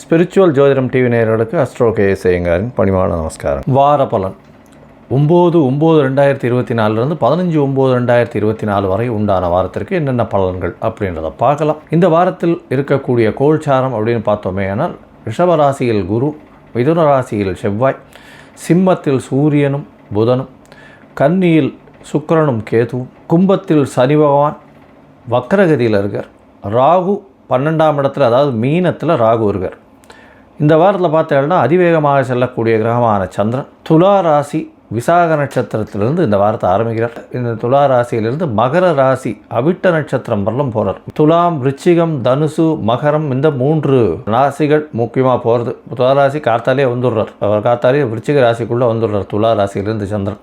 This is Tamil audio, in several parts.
ஸ்பிரிச்சுவல் ஜோதிடம் டிவி நேயர்களுக்கு அஸ்ட்ரோ கே செய்யுங்காரின் பணிவான நமஸ்காரம். வார பலன். ஒம்பது ஒம்பது ரெண்டாயிரத்தி இருபத்தி நாலுலேருந்து பதினஞ்சு ஒம்பது ரெண்டாயிரத்தி இருபத்தி நாலு வரை உண்டான வாரத்திற்கு என்னென்ன பலன்கள் அப்படின்றத பார்க்கலாம். இந்த வாரத்தில் இருக்கக்கூடிய கோல்சாரம் அப்படின்னு பார்த்தோமே ஆனால் ரிஷபராசியில் குரு மிதுன ராசியில் செவ்வாய் சிம்மத்தில் சூரியனும் புதனும் கன்னியில் சுக்கிரனும் கேதுவும் கும்பத்தில் சனி பகவான் வக்கரகதியில் இருக்கார். ராகு பன்னெண்டாம் இடத்துல அதாவது மீனத்தில் ராகு இருக்கார். இந்த வாரத்தில் பார்த்தீங்கன்னா அதிவேகமாக செல்லக்கூடிய கிரகமான சந்திரன் துலா ராசி விசாக நட்சத்திரத்திலிருந்து இந்த வாரத்தை ஆரம்பிக்கிறார். இந்த துலா ராசியிலிருந்து மகர ராசி அவிட்ட நட்சத்திரம் வரலும் போகிறார் துலாம் ரிச்சிகம் தனுசு மகரம் இந்த மூன்று ராசிகள் முக்கியமாக போகிறது துலா ராசி கார்த்தாலே வந்துடுறார். அவர் கார்த்தாலே விருச்சிக ராசிக்குள்ளே வந்துடுறார். துலா ராசியிலிருந்து சந்திரன்.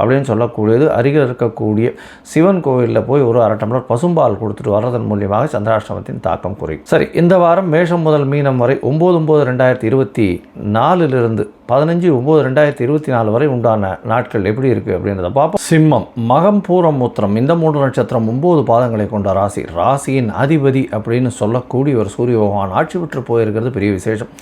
அப்படின்னு சொல்லக்கூடியது. அருகில் இருக்கக்கூடிய சிவன் கோவிலில் போய் ஒரு அரை டம்ளர் பசும்பால் கொடுத்துட்டு வர்றதன் மூலியமாக சந்திராஷ்டமத்தின் தாக்கம் குறையும். சரி இந்த வாரம் மேஷம் முதல் மீனம் வரை ஒம்பது ஒம்பது ரெண்டாயிரத்தி இருபத்தி நாலுலிருந்து பதினஞ்சு ஒம்பது ரெண்டாயிரத்தி இருபத்தி நாலு வரை உண்டான நாட்கள் எப்படி இருக்குது அப்படின்றத பார்ப்போம். சிம்மம் மகம் பூரம் மூத்திரம் இந்த மூன்று நட்சத்திரம் ஒம்பது பாதங்களை கொண்ட ராசி. ராசியின் அதிபதி அப்படின்னு சொல்லக்கூடிய ஒரு சூரிய பகவான் ஆட்சி பெற்று போயிருக்கிறது பெரிய விசேஷம்.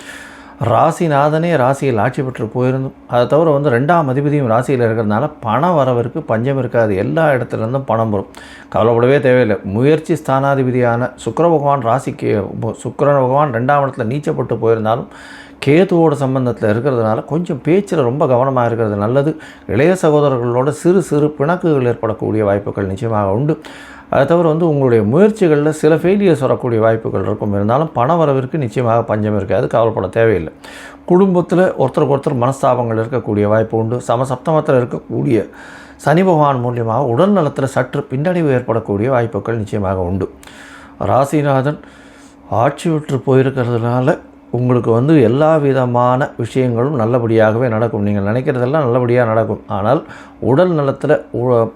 ராசிநாதனே ராசியில் ஆட்சி பெற்று போயிருந்தோம். அதை தவிர வந்து ரெண்டாம் அதிபதியும் ராசியில் இருக்கிறதுனால பண வரவருக்கு பஞ்சம் இருக்காது. எல்லா இடத்துலேருந்தும் பணம் வரும். கவலைப்படவே தேவையில்லை. முயற்சி ஸ்தானாதிபதியான சுக்கிர பகவான் ராசிக்கு சுக்கிர பகவான் ரெண்டாம் இடத்துல நீச்சப்பட்டு போயிருந்தாலும் கேதுவோட சம்பந்தத்தில் இருக்கிறதுனால கொஞ்சம் பேச்சில் ரொம்ப கவனமாக இருக்கிறது நல்லது. இளைய சகோதரர்களோட சிறு சிறு பிணக்குகள் ஏற்படக்கூடிய வாய்ப்புகள் நிச்சயமாக உண்டு. அதை தவிர வந்து உங்களுடைய முயற்சிகளில் சில ஃபெயிலியர்ஸ் வரக்கூடிய வாய்ப்புகள் இருக்கும். இருந்தாலும் பண வரவிற்கு நிச்சயமாக பஞ்சம் இருக்காது கவலைப்பட தேவையில்லை. குடும்பத்தில் ஒருத்தருக்கு ஒருத்தர் மனஸ்தாபங்கள் இருக்கக்கூடிய வாய்ப்பு உண்டு. சமசப்தமத்தில் இருக்கக்கூடிய சனி பகவான் மூலியமாக உடல் நலத்தில் சற்று பின்னடைவு ஏற்படக்கூடிய வாய்ப்புகள் நிச்சயமாக உண்டு. ராசிநாதன் ஆட்சி விட்டு போயிருக்கிறதுனால உங்களுக்கு வந்து எல்லா விதமான விஷயங்களும் நல்லபடியாகவே நடக்கும். நீங்கள் நினைக்கிறதெல்லாம் நல்லபடியாக நடக்கும். ஆனால் உடல் நலத்தில்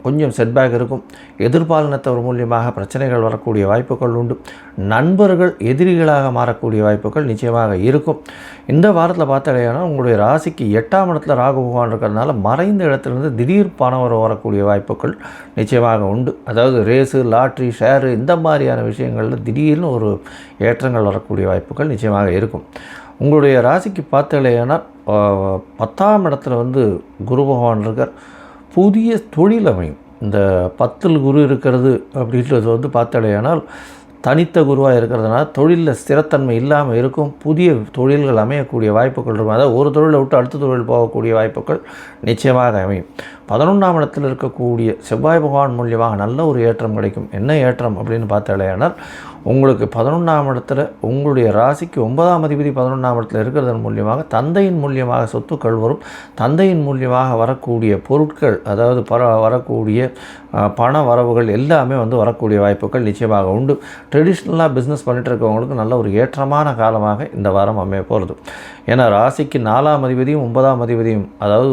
கொஞ்சம் செட்பேக் இருக்கும். எதிர்பாலினத்தவர் மூலியமாக பிரச்சனைகள் வரக்கூடிய வாய்ப்புகள் உண்டு. நண்பர்கள் எதிரிகளாக மாறக்கூடிய வாய்ப்புகள் நிச்சயமாக இருக்கும். இந்த வாரத்தில் பார்த்தாலேனா உங்களுடைய ராசிக்கு எட்டாம் இடத்துல ராகு பகவான் இருக்கிறதுனால மறைந்த இடத்துலேருந்து திடீர் பணம் வர வரக்கூடிய வாய்ப்புகள் நிச்சயமாக உண்டு. அதாவது ரேஸு லாட்ரி ஷேரு இந்த மாதிரியான விஷயங்களில் திடீர்னு ஒரு ஏற்றங்கள் வரக்கூடிய வாய்ப்புகள் நிச்சயமாக இருக்கும். உங்களுடைய ராசிக்கு பார்த்தாலேனா பத்தாம் இடத்துல வந்து குரு பகவான் இருக்கார். புதிய தொழில் அமையும். இந்த பத்தில் குரு இருக்கிறது அப்படின்றது வந்து பார்த்தாலேயானால் தனித்த குருவாக இருக்கிறதுனால தொழிலில் ஸ்திரத்தன்மை இல்லாமல் இருக்கும். புதிய தொழில்கள் அமையக்கூடிய வாய்ப்புகள் இருக்கும். அதாவது ஒரு தொழிலை விட்டு அடுத்த தொழில் போகக்கூடிய வாய்ப்புகள் நிச்சயமாக அமையும். பதினொன்றாம் இடத்தில் இருக்கக்கூடிய செவ்வாய் பகவான் மூலியமாக நல்ல ஒரு ஏற்றம் கிடைக்கும். என்ன ஏற்றம் அப்படின்னு பார்த்தாலேயானால் உங்களுக்கு பதினொன்றாம் இடத்துல உங்களுடைய ராசிக்கு ஒன்பதாம் அதிபதி பதினொன்றாம் இடத்துல இருக்கிறதன் மூலியமாக தந்தையின் மூலியமாக சொத்துக்கள் வரும் தந்தையின் மூலியமாக வரக்கூடிய பொருட்கள் அதாவது பர வரக்கூடிய பண வரவுகள் எல்லாமே வந்து வரக்கூடிய வாய்ப்புகள் நிச்சயமாக உண்டு. ட்ரெடிஷ்னலாக பிஸ்னஸ் பண்ணிட்டு இருக்கவங்களுக்கு நல்ல ஒரு ஏற்றமான காலமாக இந்த வாரம் அமைய போகிறது ஏன்னா ராசிக்கு நாலாம் அதிபதியும் ஒன்பதாம் அதிபதியும் அதாவது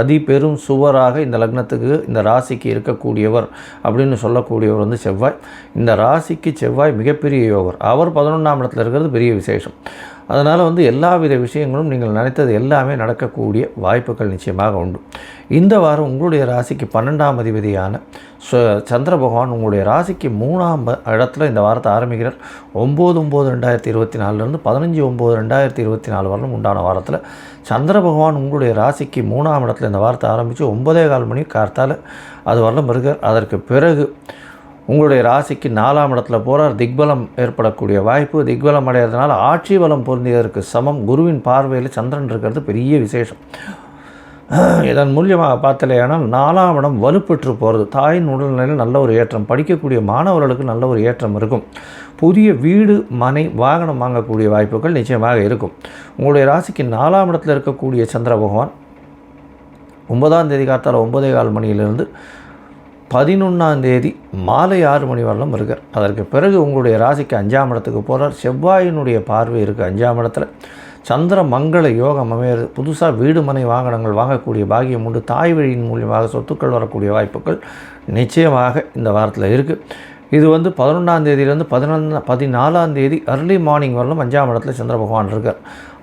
அதி பெரும் சுவராக இந்த லக்னத்துக்கு இந்த ராசிக்கு இருக்கக்கூடியவர் அப்படின்னு சொல்லக்கூடியவர் வந்து செவ்வாய். இந்த ராசிக்கு செவ்வாய் மிகப்பெரிய யோகர். அவர் பதினொன்றாம் இடத்துல இருக்கிறது பெரிய விசேஷம். அதனால் வந்து எல்லா வித விஷயங்களும் நீங்கள் நினைத்தது எல்லாமே நடக்கக்கூடிய வாய்ப்புகள் நிச்சயமாக உண்டு. இந்த வாரம் உங்களுடைய ராசிக்கு பன்னெண்டாம் அதிபதியான சந்திர பகவான் உங்களுடைய ராசிக்கு மூணாம் இடத்துல இந்த வாரத்தை ஆரம்பிக்கிறார். ஒம்பது ஒம்பது ரெண்டாயிரத்தி இருபத்தி நாலுலேருந்து பதினஞ்சு ஒம்பது ரெண்டாயிரத்தி இருபத்தி நாலு வரலும் உண்டான வாரத்தில் சந்திர பகவான் உங்களுடைய ராசிக்கு மூணாம் இடத்துல இந்த வாரத்தை ஆரம்பித்து ஒன்பதே கால் மணி கார்த்தால் அது வரலும் இருக்கார் அதற்கு பிறகு உங்களுடைய ராசிக்கு நாலாம் இடத்துல போகிறார் திக்பலம் ஏற்படக்கூடிய வாய்ப்பு திக்பலம் அடைகிறதுனால ஆட்சி பலம் பொருந்தியதற்கு சமம். குருவின் பார்வையில் சந்திரன் இருக்கிறது பெரிய விசேஷம். இதன் மூலியமாக பார்த்தலையானால் நாலாம் இடம் வலுப்பெற்று போகிறது தாயின் உடல்நிலையில் நல்ல ஒரு ஏற்றம் படிக்கக்கூடிய மாணவர்களுக்கு நல்ல ஒரு ஏற்றம் இருக்கும். புதிய வீடு மனை வாகனம் வாங்கக்கூடிய வாய்ப்புகள் நிச்சயமாக இருக்கும். உங்களுடைய ராசிக்கு நாலாம் இடத்தில் இருக்கக்கூடிய சந்திர பகவான் ஒன்பதாம் தேதி காத்தால் ஒன்பதே கால் மணியிலிருந்து பதினொன்றாம் தேதி மாலை ஆறு மணி வரலும் இருக்கார் அதற்கு பிறகு உங்களுடைய ராசிக்கு அஞ்சாம் இடத்துக்கு போகிறார் செவ்வாயினுடைய பார்வை இருக்குது அஞ்சாம் இடத்துல. சந்திர மங்கள யோகம் அமையிறது. புதுசாக வீடு மனை வாகனங்கள் வாங்கக்கூடிய பாகியம் உண்டு. தாய் வழியின் மூலியமாக சொத்துக்கள் வரக்கூடிய வாய்ப்புகள் நிச்சயமாக இந்த வாரத்தில் இருக்குது இது வந்து பதினொன்றாம் தேதியிலேருந்து பதினொன்று பதினாலாம் தேதி அர்லி மார்னிங் வரலும் அஞ்சாம் இடத்துல சந்திர பகவான் இருக்கார்.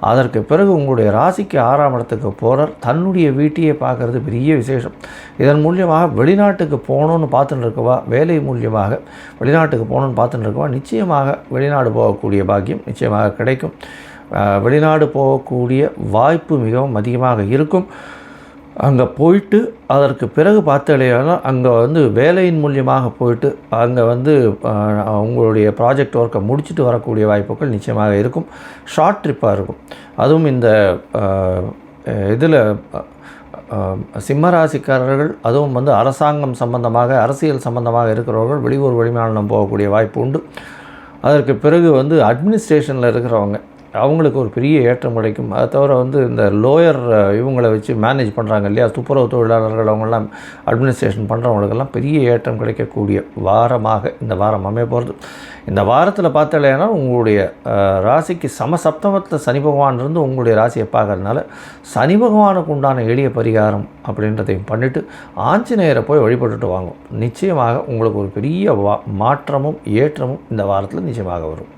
அதற்கு பிறகு உங்களுடைய ராசிக்கு ஆறாம் இடத்துக்கு போகிறார் தன்னுடைய வீட்டையே பார்க்குறது பெரிய விசேஷம். இதன் மூலியமாக வெளிநாட்டுக்கு போகணுன்னு பார்த்துட்டு இருக்கவா? வேலை மூலியமாக வெளிநாட்டுக்கு போகணுன்னு பார்த்துட்டு இருக்கவா? நிச்சயமாக வெளிநாடு போகக்கூடிய பாக்கியம் நிச்சயமாக கிடைக்கும். வெளிநாடு போகக்கூடிய வாய்ப்பு மிகவும் அதிகமாக இருக்கும். அங்கே போயிட்டு அதற்கு பிறகு பார்த்தலையானா அங்கே வந்து வேலையின் மூலியமாக போயிட்டு அங்கே வந்து அவங்களுடைய உங்களுடைய ப்ராஜெக்ட் ஒர்க்கை முடிச்சுட்டு வரக்கூடிய வாய்ப்புகள் நிச்சயமாக இருக்கும். ஷார்ட் ட்ரிப்பாக இருக்கும். அதுவும் இந்த இதில் சிம்மராசிக்காரர்கள் அதுவும் வந்து அரசாங்கம் சம்பந்தமாக அரசியல் சம்பந்தமாக இருக்கிறவர்கள் வெளியூர் வெளிமாநிலம் போகக்கூடிய வாய்ப்பு உண்டு. அதற்கு பிறகு வந்து அட்மினிஸ்ட்ரேஷனில் இருக்கிறவங்க அவங்களுக்கு ஒரு பெரிய ஏற்றம் கிடைக்கும். அதை தவிர வந்து இந்த லோயர் இவங்களை வச்சு மேனேஜ் பண்ணுறாங்க இல்லையா? துப்புரவு தொழிலாளர்கள் அவங்கெல்லாம் அட்மினிஸ்ட்ரேஷன் பண்ணுறவங்களுக்கெல்லாம் பெரிய ஏற்றம் கிடைக்கக்கூடிய வாரமாக இந்த வாரம் அமைய போகிறது இந்த வாரத்தில் பார்த்தாலேனா உங்களுடைய ராசிக்கு சமசப்தமத்தில் சனி பகவான் இருந்து உங்களுடைய ராசியை பார்க்கறதுனால சனி பகவானுக்கு உண்டான எளிய பரிகாரம் அப்படின்றதையும் பண்ணிவிட்டு ஆஞ்சநேயரை போய் வழிபட்டுட்டு வாங்கும் நிச்சயமாக உங்களுக்கு ஒரு பெரிய வா மாற்றமும் ஏற்றமும் இந்த வாரத்தில் நிச்சயமாக வரும்.